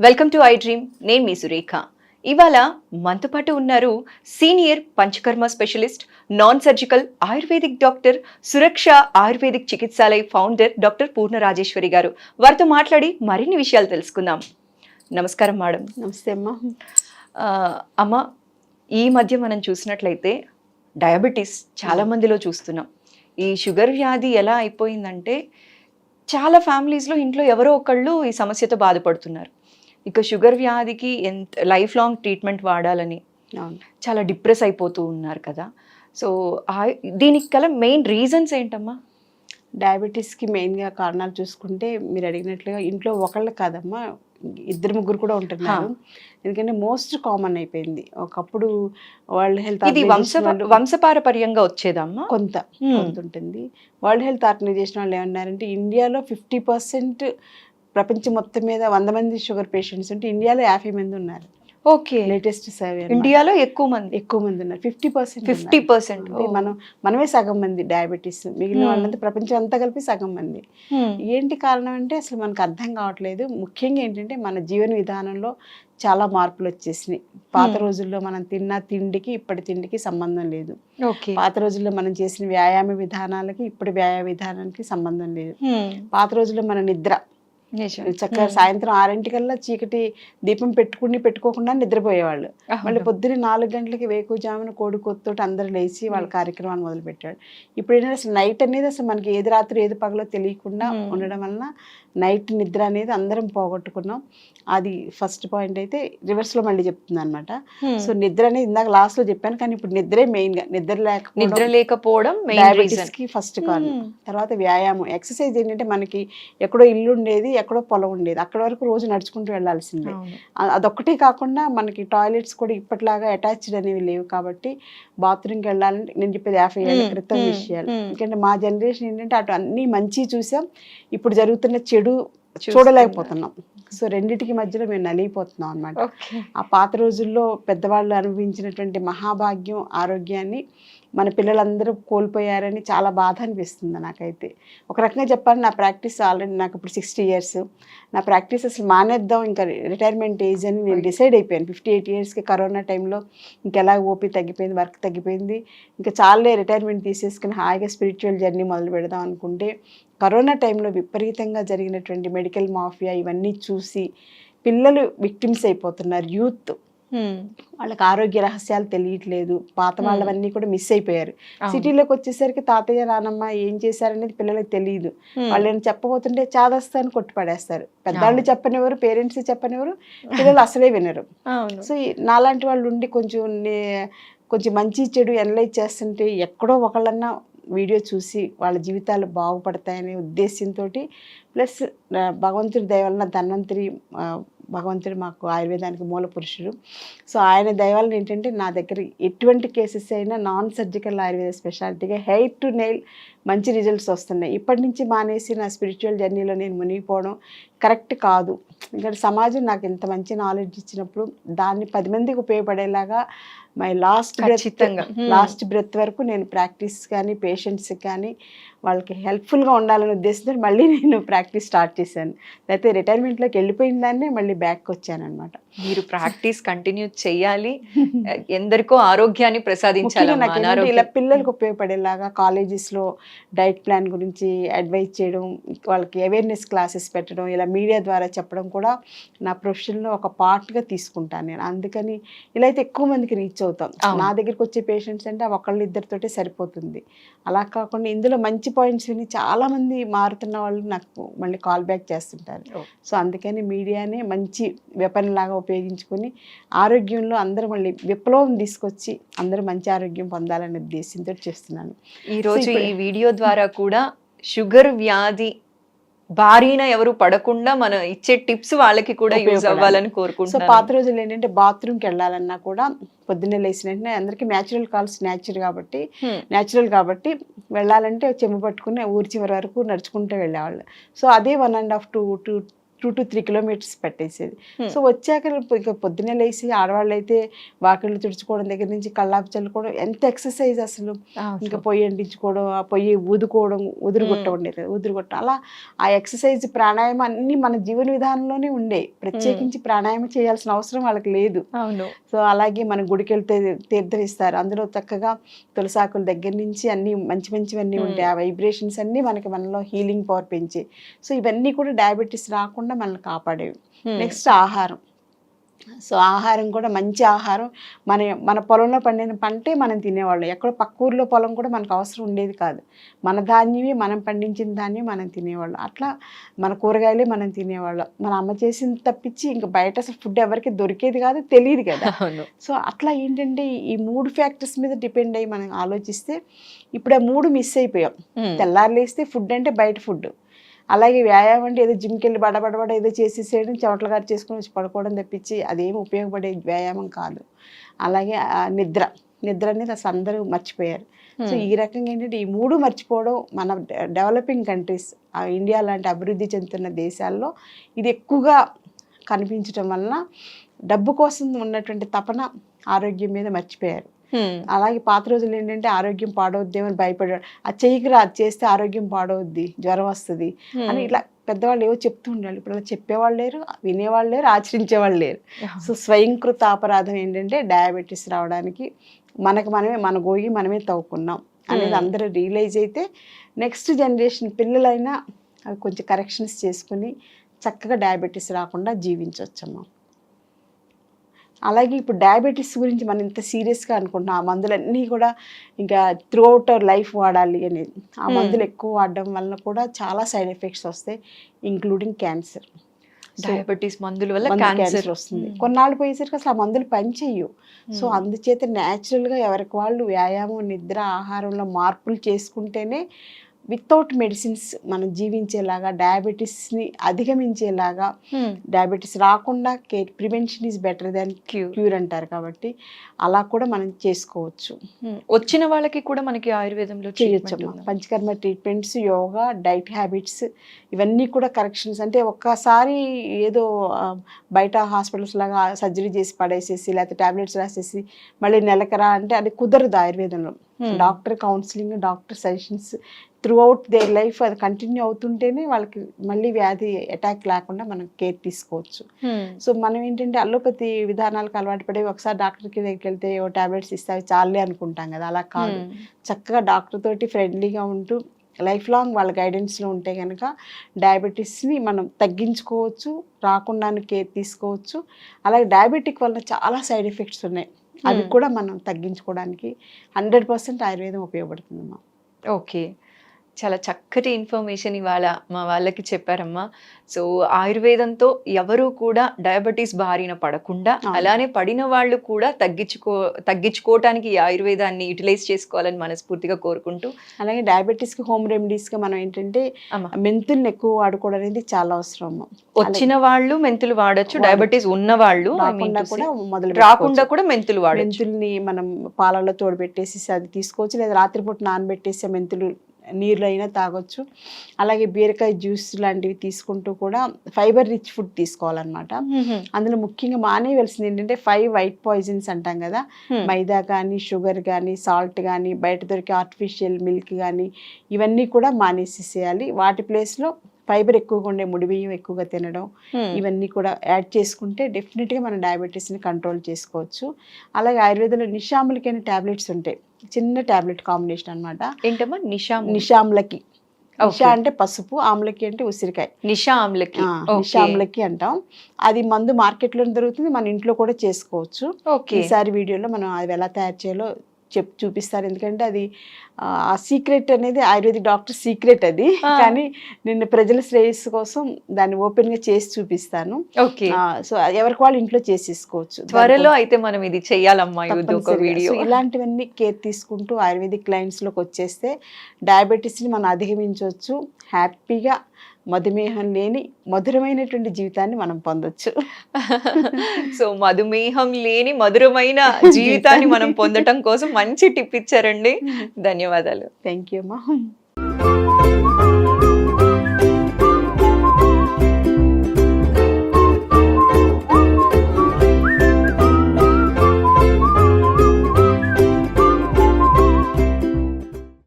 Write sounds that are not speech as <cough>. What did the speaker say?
Welcome to I dream నేను మీ సురేఖ. ఇవాళ మనతో పాటు ఉన్నారు senior panchakarma specialist non surgical ayurvedic doctor Suraksha ayurvedic Chikitsalaya founder doctor Purna Rajeshwari garu. వారితో మాట్లాడి మరిన్ని విషయాలు తెలుసుకుందాం. నమస్కారం మేడం. నమస్తే అమ్మా. అమ్మ ఈ మధ్య మనం చూసినట్లయితే డయాబెటీస్ చాలా మందిలో చూస్తున్నాం. ఈ షుగర్ వ్యాధి ఎలా అయిపోయిందంటే చాలా ఫ్యామిలీస్లో ఇంట్లో ఎవరో ఒకళ్ళు ఈ సమస్యతో బాధపడుతున్నారు. ఇక షుగర్ వ్యాధికి ఎంత లైఫ్ లాంగ్ ట్రీట్మెంట్ వాడాలని చాలా డిప్రెస్ అయిపోతూ ఉన్నారు కదా. సో దీనికి గల మెయిన్ రీజన్స్ ఏంటమ్మా? డయాబెటీస్కి మెయిన్గా కారణాలు చూసుకుంటే మీరు అడిగినట్లుగా ఇంట్లో ఒకళ్ళు కాదమ్మా ఇద్దరు ముగ్గురు కూడా ఉంటున్నారు. ఎందుకంటే మోస్ట్ కామన్ అయిపోయింది. ఒకప్పుడు వరల్డ్ హెల్త్ ఇది వంశ వంశపారపర్యంగా వచ్చేదమ్మా? కొంత. కొంత ఉంటుంది. వరల్డ్ హెల్త్ ఆర్గనైజేషన్ వాళ్ళు ఏమన్నారంటే ఇండియాలో ఫిఫ్టీ పర్సెంట్ ప్రపంచం మొత్తం మీద వంద మంది షుగర్ పేషెంట్స్ ఉంటే ఇండియాలో యాభై మంది ఉన్నారు. ఓకే. లేటెస్ట్ సర్వే ఇండియాలో ఎక్కువ మంది? ఎక్కువ మంది ఉన్నారు. Fifty percent fifty percent. మనం మనమే సగం మంది డయాబెటీస్. మిగిలిన. వాళ్ళంతా ప్రపంచం అంతా కలిపి సగం మంది. ఏంటి కారణం అంటే అసలు మనకు అర్థం కావట్లేదు. ముఖ్యంగా ఏంటంటే మన జీవన విధానంలో చాలా మార్పులు వచ్చేసినాయి పాత Hmm. రోజుల్లో మనం తిన్న తిండికి ఇప్పటి తిండికి సంబంధం లేదు. పాత రోజుల్లో మనం చేసిన వ్యాయామ విధానాలకి ఇప్పటి వ్యాయామ విధానానికి సంబంధం లేదు. పాత రోజుల్లో మన నిద్ర. చక్కగా సాయంత్రం ఆరింటికల్లా చీకటి దీపం పెట్టుకుని పెట్టుకోకుండా నిద్రపోయేవాళ్ళు. మళ్ళీ పొద్దున్న నాలుగు గంటలకి వేకుజామున కోడి కొత్తోటి అందరూ లేచి వాళ్ళ కార్యక్రమాన్ని మొదలు పెట్టాడు ఇప్పుడు ఏంటంటే అసలు నైట్ అనేది అసలు మనకి ఏది రాత్రి ఏది పగలో తెలియకుండా Hmm. ఉండడం వలన నైట్ నిద్ర అనేది అందరం పోగొట్టుకున్నాం. అది ఫస్ట్ పాయింట్ అయితే రివర్స్లో మళ్ళీ చెప్తుంది అనమాట సో నిద్ర అనేది ఇందాక లాస్ట్లో చెప్పాను కానీ ఇప్పుడు నిద్రే మెయిన్గా నిద్ర నిద్ర లేకపోవడం కి ఫస్ట్ కారణం తర్వాత వ్యాయామం. ఎక్సర్సైజ్ ఏంటంటే మనకి ఎక్కడో ఇల్లు ఉండేది ఎక్కడో పొలం ఉండేది. అక్కడ వరకు రోజు నడుచుకుంటూ వెళ్ళాల్సిందే. అ- అదొక్కటే కాకుండా మనకి టాయిలెట్స్ కూడా ఇప్పటిలాగా అటాచ్డ్ అనేవి లేవు కాబట్టి బాత్రూమ్కి వెళ్ళాలంటే నేను చెప్పేది యాభై ఏళ్ళ క్రితం విషయాలు. ఎందుకంటే మా జనరేషన్ ఏంటంటే అటు అన్ని మంచి చూసాం. ఇప్పుడు జరుగుతున్న చెడు చూస్తున్నాం. చూడలేకపోతున్నాం. సో రెండిటికి మధ్యలో మేము నలిగిపోతున్నాం అన్నమాట. ఓకే. ఆ పాత రోజుల్లో పెద్దవాళ్ళు అనుభవించినటువంటి మహాభాగ్యం ఆరోగ్యాన్ని మన పిల్లలందరూ కోల్పోయారని చాలా బాధ అనిపిస్తుంది నాకైతే. ఒక రకంగా చెప్పాలి నా ప్రాక్టీస్ ఆల్రెడీ నాకు ఇప్పుడు సిక్స్టీ ఇయర్స్. నా ప్రాక్టీస్ అసలు మానేద్దాం ఇంకా రిటైర్మెంట్ ఏజ్ అని నేను డిసైడ్ అయిపోయాను. ఫిఫ్టీ ఎయిట్ ఇయర్స్కి కరోనా టైంలో ఇంకెలా ఓపి తగ్గిపోయింది వర్క్ తగ్గిపోయింది. ఇంకా చాలే రిటైర్మెంట్ తీసేసుకుని హాయిగా స్పిరిచువల్ జర్నీ మొదలు పెడదాం అనుకుంటే కరోనా టైంలో విపరీతంగా జరిగినటువంటి మెడికల్ మాఫియా ఇవన్నీ చూసి పిల్లలు విక్టిమ్స్ అయిపోతున్నారు. యూత్ వాళ్ళకి ఆరోగ్య రహస్యాలు తెలియట్లేదు. పాత. వాళ్ళవన్నీ కూడా మిస్ అయిపోయారు. సిటీలోకి వచ్చేసరికి తాతయ్య నానమ్మ ఏం చేశారనేది పిల్లలకి తెలియదు వాళ్ళు ఏమైనా చెప్పబోతుంటే చాదస్తాను కొట్టి పడేస్తారు పెద్దవాళ్ళు. చెప్పనివ్వరు పేరెంట్స్ చెప్పనివ్వరు పిల్లలు అసలే వినరు. సో నాలాంటి వాళ్ళు ఉండి కొంచెం కొంచెం మంచి చెడు ఎనలైజ్ చేస్తుంటే ఎక్కడో ఒకళ్ళన్నా వీడియో చూసి వాళ్ళ జీవితాలు బాగుపడతాయనే ఉద్దేశంతో ప్లస్ భగవంతుడి దయ వలన ధన్వంతరి భగవంతుడు మాకు ఆయుర్వేదానికి మూల పురుషుడు. సో ఆయన దయవలన ఏంటంటే నా దగ్గర ఎటువంటి కేసెస్ అయినా నాన్ సర్జికల్ ఆయుర్వేద స్పెషాలిటీగా హెయిర్ టు నెయిల్ మంచి రిజల్ట్స్ వస్తున్నాయి. ఇప్పటి నుంచి మానేసి నా స్పిరిచువల్ జర్నీలో నేను మునిగిపోవడం కరెక్ట్ కాదు. ఎందుకంటే సమాజం నాకు ఇంత మంచి నాలెడ్జ్ ఇచ్చినప్పుడు దాన్ని పది మందికి ఉపయోగపడేలాగా my last breath. Last breath వరకు నేను ప్రాక్టీస్ కానీ పేషెంట్స్ కానీ వాళ్ళకి హెల్ప్ఫుల్గా ఉండాలనే ఉద్దేశంతో మళ్ళీ నేను ప్రాక్టీస్ స్టార్ట్ చేశాను. అయితే రిటైర్మెంట్లోకి వెళ్ళిపోయిన దాన్నే మళ్ళీ బ్యాక్ వచ్చాను అనమాట మీరు ప్రాక్టీస్ కంటిన్యూ చేయాలి ఎందరికో ఆరోగ్యాన్ని ప్రసాదించాలి ఇలా పిల్లలకు ఉపయోగపడేలాగా కాలేజెస్లో డైట్ ప్లాన్ గురించి అడ్వైజ్ చేయడం వాళ్ళకి అవేర్నెస్ క్లాసెస్ పెట్టడం ఇలా మీడియా ద్వారా చెప్పడం కూడా నా ప్రొఫెషన్లో ఒక పార్ట్గా తీసుకుంటాను నేను. అందుకని ఇలా అయితే ఎక్కువ మందికి రీచ్ అవుతాం. నా దగ్గరికి వచ్చే పేషెంట్స్ అంటే ఒకళ్ళు ఇద్దరితోటే సరిపోతుంది. అలా కాకుండా ఇందులో మంచి పాయింట్స్ విని చాలామంది మారుతున్న వాళ్ళు నాకు మళ్ళీ కాల్ బ్యాక్ చేస్తుంటారు. సో అందుకని మీడియానే మంచి వెపన్ లాగా ఉపయోగించుకొని ఆరోగ్యంలో అందరూ మళ్ళీ విప్లవం తీసుకొచ్చి అందరూ మంచి ఆరోగ్యం పొందాలనే ఉద్దేశంతో చేస్తున్నాను ఈ రోజు ఇప్పుడు- ఈ వీడియో ద్వారా కూడా షుగర్ వ్యాధి బారిన ఎవరు పడకుండా మన ఇచ్చే టిప్స్ వాళ్ళకి కూడా యూజ్. అవ్వాలని సో కోరుకుంటున్నాను పాత రోజులు ఏంటంటే బాత్రూమ్కి వెళ్ళాలన్నా కూడా పొద్దున్నే లేచిన వెంటనే అందరికీ న్యాచురల్ కాల్స్ న్యాచురల్ కాబట్టి Hmm. న్యాచురల్ కాబట్టి వెళ్ళాలంటే చెంబు పట్టుకుని ఊరి చివరి వరకు నడుచుకుంటూ వెళ్ళేవాళ్ళు సో అదే one and half two two two to three kilometres పెట్టేసేది. Hmm. So వచ్చాక ఇక పొద్దున్నే లేచి ఆడవాళ్ళు అయితే వాకిళ్ళు తుడుచుకోవడం దగ్గర నుంచి కళ్ళాపు చల్లుకోవడం ఎంత ఎక్సర్సైజ్ అసలు. ఇంకా పొయ్యి అంటించుకోవడం ఆ పొయ్యి ఊదుకోవడం ఉదురుగొట్ట Hmm. ఉండేది ఉదురుగొట్ట అలా ఆ ఎక్సర్సైజ్ ప్రాణాయామం అన్ని మన జీవన విధానంలోనే ఉండే. ప్రత్యేకించి ప్రాణాయామం చేయాల్సిన అవసరం వాళ్ళకి లేదు. సో అలాగే మన గుడికి వెళ్తే తీర్థం ఇస్తారు అందులో చక్కగా తులసాకుల దగ్గర నుంచి అన్ని మంచి మంచివన్నీ Hmm. ఉంటాయి ఆ వైబ్రేషన్స్ అన్ని మనకి మనలో హీలింగ్ పవర్ పెంచి. సో ఇవన్నీ కూడా డయాబెటీస్ రాకుండా మనల్ని కాపాడేవి. Hmm. నెక్స్ట్ ఆహారం. సో ఆహారం కూడా మంచి ఆహారం. మన మన పొలంలో పండిన పంటే మనం తినేవాళ్ళం. ఎక్కడో పక్క ఊర్లో పొలం కూడా మనకు అవసరం ఉండేది కాదు. మన ధాన్యమే మనం పండించిన ధాన్యం మనం తినేవాళ్ళం. అట్లా మన కూరగాయలే మనం తినేవాళ్ళం. మన అమ్మ చేసింది తప్పించి ఇంకా బయట అసలు ఫుడ్ ఎవరికి దొరికేది కాదు తెలియదు కదా. సో అట్లా ఏంటంటే ఈ మూడు ఫ్యాక్టర్స్ మీద డిపెండ్ అయ్యి మనం ఆలోచిస్తే ఇప్పుడు ఆ మూడు మిస్ అయిపోయాం. Hmm. తెల్లారు లేస్తే ఫుడ్ అంటే బయట ఫుడ్ అలాగే వ్యాయామం అంటే ఏదో జిమ్కి వెళ్ళి బడబడబడ ఏదో చేసేసేయడం చెమటలు గారు చేసుకుని వచ్చి పడుకోవడం తప్పించి అదేం ఉపయోగపడే వ్యాయామం కాదు అలాగే నిద్ర నిద్ర అనేది అసలు అందరూ మర్చిపోయారు సో. ఈ రకంగా ఏంటంటే ఈ మూడు మర్చిపోవడం మన డెవలపింగ్ కంట్రీస్ ఇండియా లాంటి అభివృద్ధి చెందుతున్న దేశాల్లో ఇది ఎక్కువగా కనిపించడం వలన డబ్బు కోసం ఉన్నటువంటి తపన ఆరోగ్యం మీద మర్చిపోయారు. అలాగే పాత రోజులు ఏంటంటే ఆరోగ్యం పాడవద్దేమని భయపడాడు. అది చెయ్యికి రా అది చేస్తే ఆరోగ్యం పాడవద్ది జ్వరం వస్తుంది అని. ఇట్లా పెద్దవాళ్ళు ఏవో చెప్తూ ఉండాలి. ఇప్పుడు అలా చెప్పేవాళ్ళు లేరు వినేవాళ్ళు లేరు ఆచరించేవాళ్ళు లేరు. సో స్వయంకృత అపరాధం ఏంటంటే డయాబెటీస్ రావడానికి మనకు మనమే మన గోయి మనమే తవ్వుకున్నాం అనేది. అందరూ రియలైజ్ అయితే నెక్స్ట్ జనరేషన్ పిల్లలైనా అవి కొంచెం కరెక్షన్స్ చేసుకుని చక్కగా డయాబెటీస్ రాకుండా జీవించవచ్చమ్మా అలాగే ఇప్పుడు డయాబెటీస్ గురించి మనం ఇంత సీరియస్గా అనుకుంటున్నాం ఆ మందులన్నీ కూడా ఇంకా త్రూ అవుట్ అవర్ లైఫ్ వాడాలి అనేది ఆ Hmm. మందులు ఎక్కువ వాడడం వలన కూడా చాలా సైడ్ ఎఫెక్ట్స్ వస్తాయి ఇంక్లూడింగ్ క్యాన్సర్ డయాబెటీస్ మందుల వల్ల క్యాన్సర్ క్యాన్సర్ వస్తుంది. కొన్నాళ్ళు పోయేసరికి అసలు ఆ మందులు పనిచేయవు. సో అందుచేత న్యాచురల్గా ఎవరికి వాళ్ళు వ్యాయామం నిద్ర ఆహారంలో మార్పులు చేసుకుంటేనే వితౌట్ మెడిసిన్స్ మనం జీవించేలాగా డయాబెటీస్ని అధిగమించేలాగా డయాబెటీస్ రాకుండా care prevention is better than cure అంటారు కాబట్టి అలా కూడా మనం చేసుకోవచ్చు. వచ్చిన వాళ్ళకి కూడా మనకి ఆయుర్వేదంలో ఉందా? Panchakarma treatments yoga diet habits ఇవన్నీ కూడా కరెక్షన్స్ అంటే ఒక్కసారి ఏదో బయట హాస్పిటల్స్ లాగా సర్జరీ చేసి పడేసేసి లేకపోతే టాబ్లెట్స్ రాసేసి మళ్ళీ నెలకరా అంటే అది కుదరదు ఆయుర్వేదంలో. Hmm. Doctor counselling doctor suggestions throughout their life అది కంటిన్యూ అవుతుంటేనే వాళ్ళకి మళ్ళీ వ్యాధి అటాక్ లేకుండా మనం కేర్ తీసుకోవచ్చు. Hmm. సో మనం ఏంటంటే అల్లోపతి విధానాలకు అలవాటు పడి ఒకసారి డాక్టర్కి దగ్గరికి వెళ్తే ఓ టాబ్లెట్స్ ఇస్తే అవి చాలే అనుకుంటాం కదా అలా కాదు. Hmm. చక్కగా డాక్టర్ తోటి ఫ్రెండ్లీగా ఉంటూ లైఫ్ లాంగ్ వాళ్ళ గైడెన్స్లో ఉంటే కనుక డయాబెటీస్ని మనం తగ్గించుకోవచ్చు రాకుండా కేర్ తీసుకోవచ్చు. అలాగే డయాబెటిక్ వల్ల చాలా సైడ్ ఎఫెక్ట్స్ ఉన్నాయి. అవి Hmm. కూడా మనం తగ్గించుకోవడానికి హండ్రెడ్ పర్సెంట్ ఆయుర్వేదం ఉపయోగపడుతుందమ్మా ఓకే చాలా చక్కటి ఇన్ఫర్మేషన్ ఇవాళ మా వాళ్ళకి చెప్పారమ్మా సో ఆయుర్వేదంతో ఎవరు కూడా డయాబెటీస్ బారిన పడకుండా. అలానే పడిన వాళ్ళు కూడా తగ్గించుకో తగ్గించుకోవటానికి ఈ ఆయుర్వేదాన్ని యూటిలైజ్ చేసుకోవాలని మనస్ఫూర్తిగా కోరుకుంటూ అలాగే డయాబెటీస్కి హోమ్ రెమెడీస్గా మనం ఏంటంటే మెంతుల్ని ఎక్కువ వాడుకోవడం అనేది చాలా అవసరం అమ్మ. వచ్చిన వాళ్ళు మెంతులు వాడొచ్చు. డయాబెటీస్ ఉన్న వాళ్ళు మొదలు రాకుండా. కూడా మెంతులు వాడొచ్చు మెంతుల్ని మనం పాలలో తోడుపెట్టేసి అది తీసుకోవచ్చు లేదా రాత్రిపూట నానబెట్టేసి మెంతులు నీళ్ళు అయినా తాగొచ్చు అలాగే బీరకాయ జ్యూస్ లాంటివి తీసుకుంటూ కూడా ఫైబర్ రిచ్ ఫుడ్ తీసుకోవాలన్నమాట. అందులో ముఖ్యంగా మానేయవలసింది ఏంటంటే ఫైవ్ వైట్ పాయిజన్స్ అంటాం కదా. మైదా కానీ షుగర్ కానీ సాల్ట్ కానీ బయట దొరికే ఆర్టిఫిషియల్ మిల్క్ కానీ ఇవన్నీ కూడా మానేసేసేయాలి వాటి ప్లేస్లో ఫైబర్ ఎక్కువగా ఉండే ముడి బియ్యం ఎక్కువగా తినడం. ఇవన్నీ కూడా యాడ్ చేసుకుంటే డెఫినెట్గా మనం డయాబెటీస్ని కంట్రోల్ చేసుకోవచ్చు అలాగే ఆయుర్వేదంలో నిషాములకి అనే ట్యాబ్లెట్స్ ఉంటాయి చిన్న ట్యాబ్లెట్ కాంబినేషన్ అన్నమాట. ఏంటమ్మా? నిషా నిషాములకి Okay. నిషా అంటే పసుపు ఆమ్లకి అంటే ఉసిరికాయ. నిషా ఆమ్లకి. ఆ, నిషాములకి అంటాం. అది మందు మార్కెట్లో దొరుకుతుంది మన ఇంట్లో కూడా చేసుకోవచ్చు. ఈసారి వీడియోలో మనం అది ఎలా తయారు చేయాలో చెప్ చూపిస్తారు. ఎందుకంటే అది ఆ, సీక్రెట్ అనేది ఆయుర్వేదిక్ డాక్టర్ సీక్రెట్ అది. కానీ నిన్న ప్రజల శ్రేయస్సు కోసం దాన్ని ఓపెన్గా చేసి చూపిస్తాను. ఓకే. సో ఎవరికి వాళ్ళు ఇంట్లో చేసేసుకోవచ్చు. త్వరలో అయితే మనం ఇది తప్పనిసరిగా. వీడియో. ఇలాంటివన్నీ కేర్ తీసుకుంటూ ఆయుర్వేదిక్ క్లయింట్స్లోకి వచ్చేస్తే డయాబెటీస్ని మనం అధిగమించవచ్చు. హ్యాపీగా మధుమేహం లేని మధురమైనటువంటి జీవితాన్ని మనం పొందొచ్చు. <laughs> సో మధుమేహం లేని మధురమైన జీవితాన్ని మనం పొందటం కోసం మంచి టిప్ ఇచ్చారండి. <laughs> ధన్యవాదాలు. థ్యాంక్ యూ అమ్మా